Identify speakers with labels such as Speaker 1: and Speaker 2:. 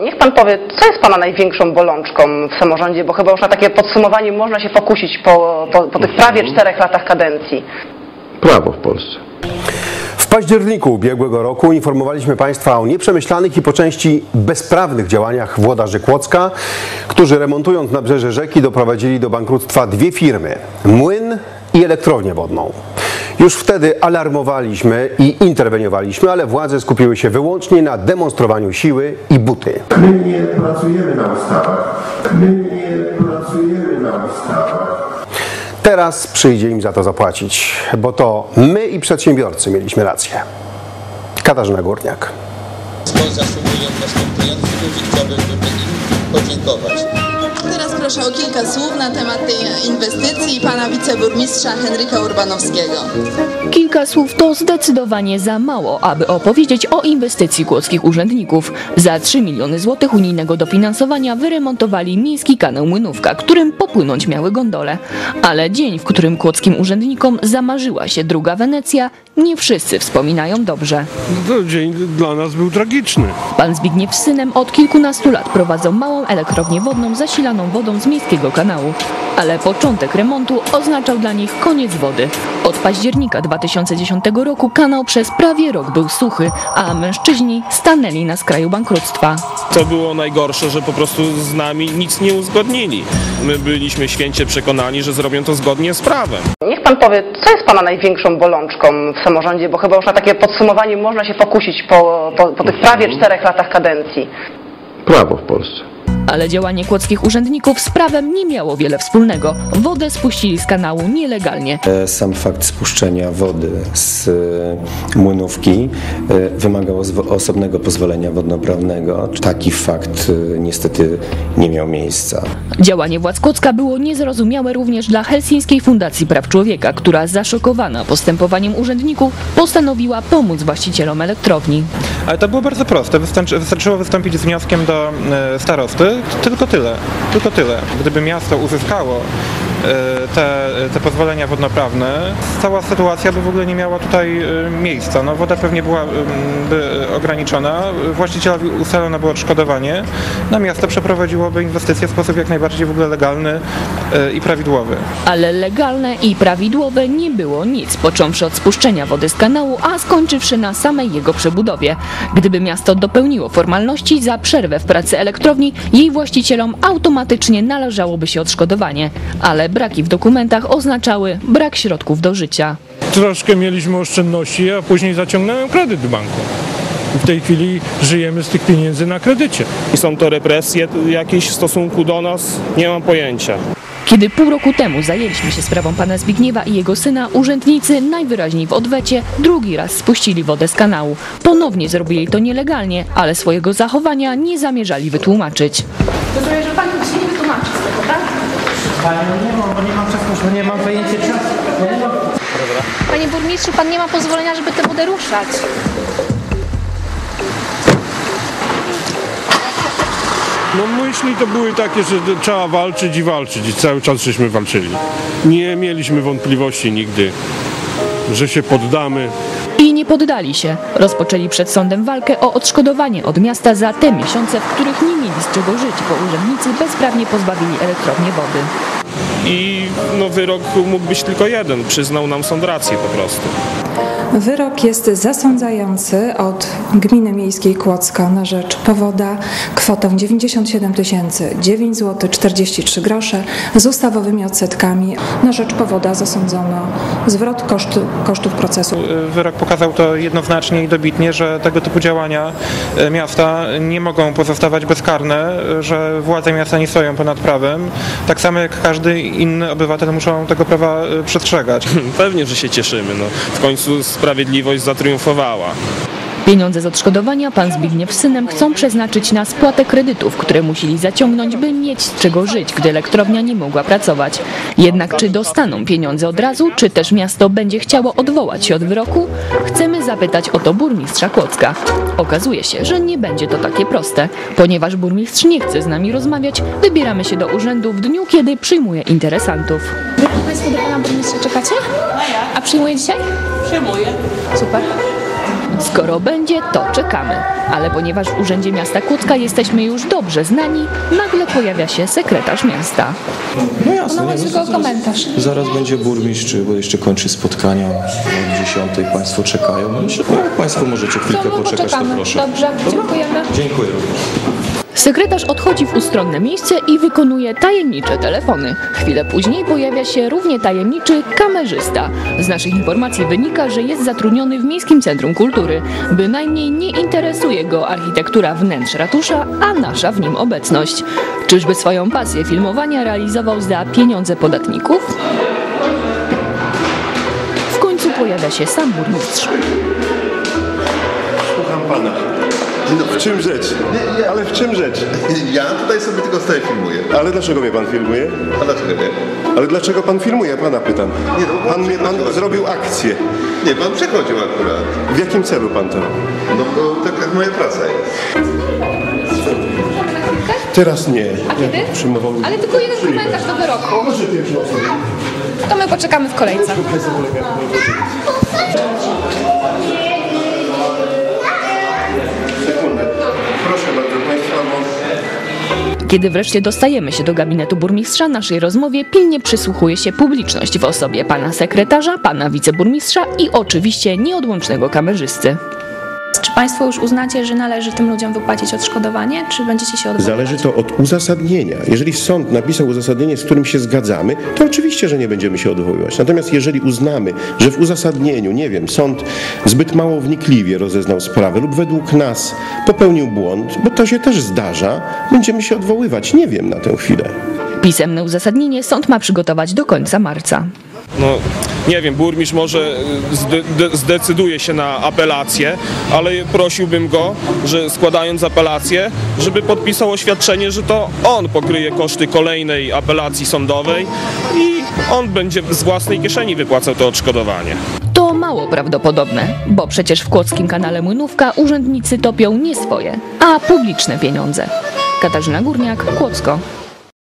Speaker 1: Niech pan powie, co jest pana największą bolączką w samorządzie, bo chyba już na takie podsumowanie można się pokusić po, po, po tych prawie czterech latach kadencji.
Speaker 2: Prawo w Polsce.
Speaker 3: W październiku ubiegłego roku informowaliśmy Państwa o nieprzemyślanych i po części bezprawnych działaniach włodarzy Kłodzka, którzy remontując nabrzeże rzeki doprowadzili do bankructwa dwie firmy – Młyn i elektrownię wodną. Już wtedy alarmowaliśmy i interweniowaliśmy, ale władze skupiły się wyłącznie na demonstrowaniu siły i buty.
Speaker 2: My nie pracujemy na ustawach. My nie pracujemy na ustawach.
Speaker 3: Teraz przyjdzie im za to zapłacić, bo to my i przedsiębiorcy mieliśmy rację. Katarzyna Górniak.
Speaker 4: Zasługują następujący, którzy chciałbym im podziękować.
Speaker 5: Teraz proszę o kilka słów na temat tej inwestycji pana wiceburmistrza Henryka Urbanowskiego.
Speaker 6: Kilka słów to zdecydowanie za mało, aby opowiedzieć o inwestycji kłodzkich urzędników. Za 3 miliony złotych unijnego dofinansowania wyremontowali miejski kanał Młynówka, którym popłynąć miały gondole. Ale dzień, w którym kłodzkim urzędnikom zamarzyła się druga Wenecja, nie wszyscy wspominają dobrze.
Speaker 7: To dzień dla nas był tragiczny.
Speaker 6: Pan Zbigniew z synem od kilkunastu lat prowadzą małą elektrownię wodną zasilaną wodą z miejskiego kanału. Ale początek remontu oznaczał dla nich koniec wody. Od października 2010 roku kanał przez prawie rok był suchy, a mężczyźni stanęli na skraju bankructwa.
Speaker 8: To było najgorsze, że po prostu z nami nic nie uzgodnili. My byliśmy święcie przekonani, że zrobią to zgodnie z prawem.
Speaker 1: Niech pan powie, co jest pana największą bolączką w samorządzie, bo chyba już na takie podsumowanie można się pokusić po, po, po tych prawie czterech latach kadencji.
Speaker 2: Prawo w Polsce.
Speaker 6: Ale działanie kłodzkich urzędników z prawem nie miało wiele wspólnego. Wodę spuścili z kanału nielegalnie.
Speaker 9: E, Sam fakt spuszczenia wody z e, młynówki e, wymagał osobnego pozwolenia wodnoprawnego. Taki fakt niestety nie miał miejsca.
Speaker 6: Działanie władz Kłodzka było niezrozumiałe również dla Helsińskiej Fundacji Praw Człowieka, która zaszokowana postępowaniem urzędników postanowiła pomóc właścicielom elektrowni.
Speaker 10: Ale to było bardzo proste. Wystarczy, wystarczyło wystąpić z wnioskiem do starosty. Tylko tyle. Tylko tyle. Gdyby miasto uzyskało te, te pozwolenia wodnoprawne, cała sytuacja by w ogóle nie miała tutaj e, miejsca. No, woda pewnie byłaby ograniczona, właścicielowi ustalone było odszkodowanie, no miasto przeprowadziłoby inwestycje w sposób jak najbardziej w ogóle legalny e, i prawidłowy.
Speaker 6: Ale legalne i prawidłowe nie było nic, począwszy od spuszczenia wody z kanału, a skończywszy na samej jego przebudowie. Gdyby miasto dopełniło formalności za przerwę w pracy elektrowni, jej właścicielom automatycznie należałoby się odszkodowanie. Ale braki w dokumentach oznaczały brak środków do życia.
Speaker 7: Troszkę mieliśmy oszczędności, a później zaciągnąłem kredyt w banku. W tej chwili żyjemy z tych pieniędzy na kredycie.
Speaker 8: I są to represje jakieś w stosunku do nas? Nie mam pojęcia.
Speaker 6: Kiedy pół roku temu zajęliśmy się sprawą pana Zbigniewa i jego syna, urzędnicy najwyraźniej w odwecie drugi raz spuścili wodę z kanału. Ponownie zrobili to nielegalnie, ale swojego zachowania nie zamierzali wytłumaczyć.
Speaker 11: Rozumiem, że pan nie wytłumaczy z tego, tak? Panie burmistrzu, pan nie ma pozwolenia, żeby tę wodę ruszać.
Speaker 7: No myśli to były takie, że trzeba walczyć i walczyć i cały czas żeśmy walczyli. Nie mieliśmy wątpliwości nigdy, że się poddamy.
Speaker 6: I nie poddali się. Rozpoczęli przed sądem walkę o odszkodowanie od miasta za te miesiące, w których nie mieli z czego żyć, bo urzędnicy bezprawnie pozbawili elektrownię wody.
Speaker 8: I no, wyrok mógł być tylko jeden. Przyznał nam sąd rację po prostu.
Speaker 12: Wyrok jest zasądzający od Gminy Miejskiej Kłodzka na rzecz powoda kwotę 97 tysięcy 9 zł 43 grosze z ustawowymi odsetkami. Na rzecz powoda zasądzono zwrot kosztu, kosztów procesu.
Speaker 10: Wyrok pokazał to jednoznacznie i dobitnie, że tego typu działania e, miasta nie mogą pozostawać bezkarne, e, że władze miasta nie stoją ponad prawem. Tak samo jak każdy inny obywatel muszą tego prawa e, przestrzegać.
Speaker 8: Pewnie, że się cieszymy. No. W końcu sprawiedliwość zatriumfowała.
Speaker 6: Pieniądze z odszkodowania pan Zbigniew z synem chcą przeznaczyć na spłatę kredytów, które musieli zaciągnąć, by mieć z czego żyć, gdy elektrownia nie mogła pracować. Jednak czy dostaną pieniądze od razu, czy też miasto będzie chciało odwołać się od wyroku? Chcemy zapytać o to burmistrza Kłodzka. Okazuje się, że nie będzie to takie proste. Ponieważ burmistrz nie chce z nami rozmawiać, wybieramy się do urzędu w dniu, kiedy przyjmuje interesantów.
Speaker 11: Państwo do pana burmistrza czekacie? A przyjmuje dzisiaj?
Speaker 13: Przyjmuję.
Speaker 11: Super.
Speaker 6: Skoro będzie, to czekamy. Ale ponieważ w Urzędzie Miasta Kłodzka jesteśmy już dobrze znani, nagle pojawia się sekretarz miasta.
Speaker 13: No jasne, nie,
Speaker 11: chodzi
Speaker 13: no,
Speaker 11: tylko komentarz.
Speaker 13: Zaraz będzie burmistrz, bo jeszcze kończy spotkania o 10. Państwo czekają. No, myślę, no, jak Państwo możecie chwilkę poczekać, to proszę.
Speaker 11: Dobrze, dziękujemy.
Speaker 13: Dziękuję.
Speaker 6: Sekretarz odchodzi w ustronne miejsce i wykonuje tajemnicze telefony. Chwilę później pojawia się równie tajemniczy kamerzysta. Z naszych informacji wynika, że jest zatrudniony w Miejskim Centrum Kultury. Bynajmniej nie interesuje go architektura wnętrz ratusza, a nasza w nim obecność. Czyżby swoją pasję filmowania realizował za pieniądze podatników? W końcu pojawia się sam burmistrz.
Speaker 2: Słucham pana.
Speaker 14: No, w czym rzecz? Ale w czym rzecz?
Speaker 2: Ja tutaj sobie tylko stoję filmuję.
Speaker 14: Ale dlaczego mnie pan filmuje?
Speaker 2: A dlaczego nie?
Speaker 14: Ale dlaczego pan filmuje? Pana pytam.
Speaker 2: Nie, no,
Speaker 14: Pan, mnie, pan zrobił akcję.
Speaker 2: Nie, pan przekroczył akurat.
Speaker 14: W jakim celu pan to?
Speaker 2: No bo taka moja praca jest.
Speaker 14: Teraz nie.
Speaker 11: A kiedy?
Speaker 14: Ja przyjmował...
Speaker 11: Ale tylko jeden komentarz do wyroku. To my poczekamy w kolejce.
Speaker 6: Kiedy wreszcie dostajemy się do gabinetu burmistrza, naszej rozmowie pilnie przysłuchuje się publiczność w osobie pana sekretarza, pana wiceburmistrza i oczywiście nieodłącznego kamerzysty.
Speaker 11: Czy Państwo już uznacie, że należy tym ludziom wypłacić odszkodowanie, czy będziecie się odwoływać?
Speaker 14: Zależy to od uzasadnienia. Jeżeli sąd napisał uzasadnienie, z którym się zgadzamy, to oczywiście, że nie będziemy się odwoływać. Natomiast jeżeli uznamy, że w uzasadnieniu, nie wiem, sąd zbyt mało wnikliwie rozeznał sprawę lub według nas popełnił błąd, bo to się też zdarza, będziemy się odwoływać. Nie wiem na tę chwilę.
Speaker 6: Pisemne uzasadnienie sąd ma przygotować do końca marca.
Speaker 8: No, nie wiem, burmistrz może y, zde, de, zdecyduje się na apelację, ale prosiłbym go, że składając apelację, żeby podpisał oświadczenie, że to on pokryje koszty kolejnej apelacji sądowej i on będzie z własnej kieszeni wypłacał to odszkodowanie.
Speaker 6: To mało prawdopodobne, bo przecież w kłodzkim kanale Młynówka urzędnicy topią nie swoje, a publiczne pieniądze. Katarzyna Górniak, Kłodzko.